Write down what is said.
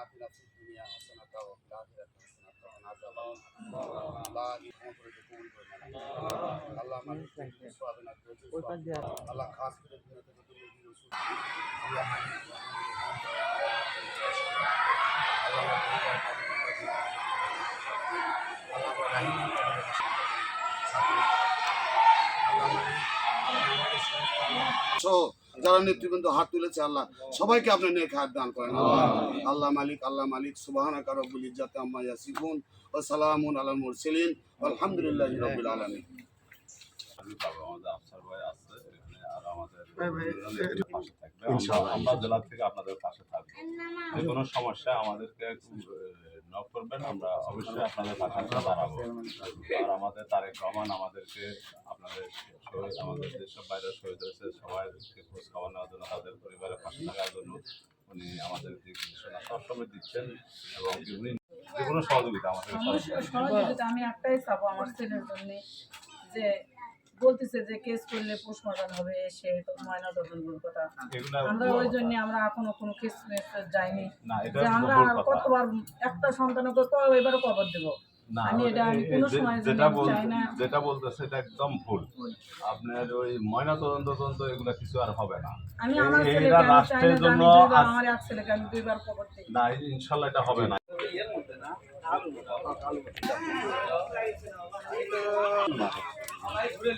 আতিনা ফিদ দুনিয়া হাসানাতা ওয়া ফিল আখিরাতি হাসানাতা ওয়া না যাবাও আল্লাহ ইমাম করে কবুল করে আল্লাহ আমাদের সবাইকে সওয়াব না করে আল্লাহ খাস করে দুনিয়াতে যত নবী রাসূল আল্লাহ সহ যারা নেতৃবৃন্দ হাত তুলেছে আল্লাহ সবাইকে আপনি নেক হাত দান করেন। আল্লাহ আল্লাহ মালিক আল্লাহ মালিক সুবহানাকা কারবুল ইজাতে আম্মা ইয়াসিফুন ও সালামুন আলাল মুরসালিন আলহামদুলিল্লাহ রাব্বিল আলামিন। আমি পাবো। আমাদের আফসার ভাই আছে এখানে আর আমাদের থাকবে আমরা- আমরা জেলা থেকে আপনাদের পাশে থাকব। যে কোনো সমস্যা আমাদেরকে নক করবেন আমরা অবশ্যই আপনাদের পাশে আমরা দাঁড়াবো আর আমাদের তারেক রহমান আমাদেরকে আপনাদের শহীদ আমাদের যেসব বাইরে শহীদ হয়েছে সবাইকে খোঁজ খবর নেওয়ার জন্য তাদের পরিবারের পাশে থাকার জন্য উনি আমাদের দিক নির্দেশনা সবসময় দিচ্ছেন এবং উনি যে কোনো সহযোগিতা আমাদের সহযোগিতা আমি একটাই চাবো আমার ছেলের জন্য যে বলতেছে যে কেস করলে পোস্টমর্টম হবে সে ময়না তদন্তের কথা আমরা ওই জন্য আমরা এখনও কোনো কেস যাইনি যে আমরা কতবার একটা সন্তানকে কয় এবারও কবর দেবো যেটা বলতেছে এটা একদম ভুল আপনার ওই ময়না তদন্ত তদন্ত এগুলা কিছু আর হবে রাষ্ট্রের জন্য না ইনশাল্লাহ এটা হবে না